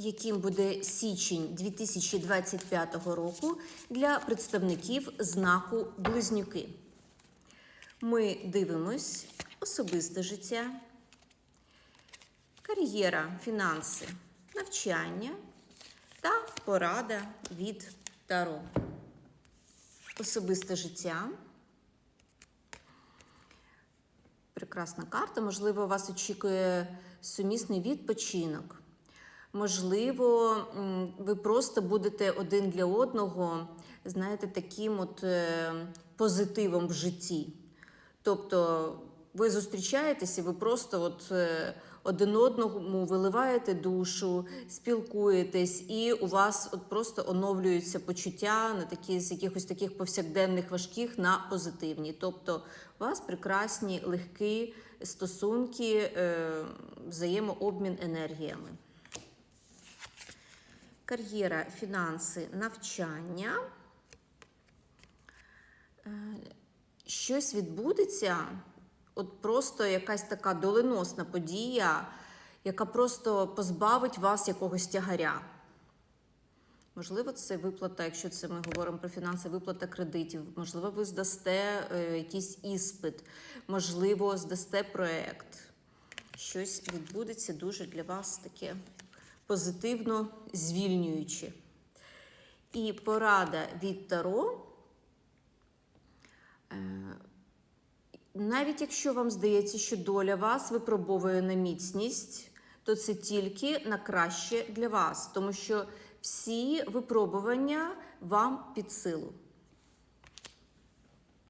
яким буде січень 2025 року для представників знаку Близнюки. Ми дивимось особисте життя, кар'єра, фінанси, навчання та порада від Таро. Особисте життя. Прекрасна карта. Можливо, вас очікує сумісний відпочинок. Можливо, ви просто будете один для одного, знаєте, таким от е, позитивом в житті. Тобто ви зустрічаєтесь і ви просто от е, один одному виливаєте душу, спілкуєтесь, і у вас от просто оновлюються почуття на такі з якихось таких повсякденних важких на позитивні. Тобто у вас прекрасні легкі стосунки, е, взаємообмін енергіями. Кар'єра, фінанси, навчання. Е, Щось відбудеться, от просто якась така доленосна подія, яка просто позбавить вас якогось тягаря. Можливо, це виплата, якщо це ми говоримо про фінанси, виплата кредитів. Можливо, ви здасте е, якийсь іспит, можливо, здасте проект. Щось відбудеться дуже для вас таке позитивно звільнююче. І порада від Таро. Е, Навіть якщо вам здається, що доля вас випробовує на міцність, то це тільки на краще для вас, тому що всі випробування вам під силу.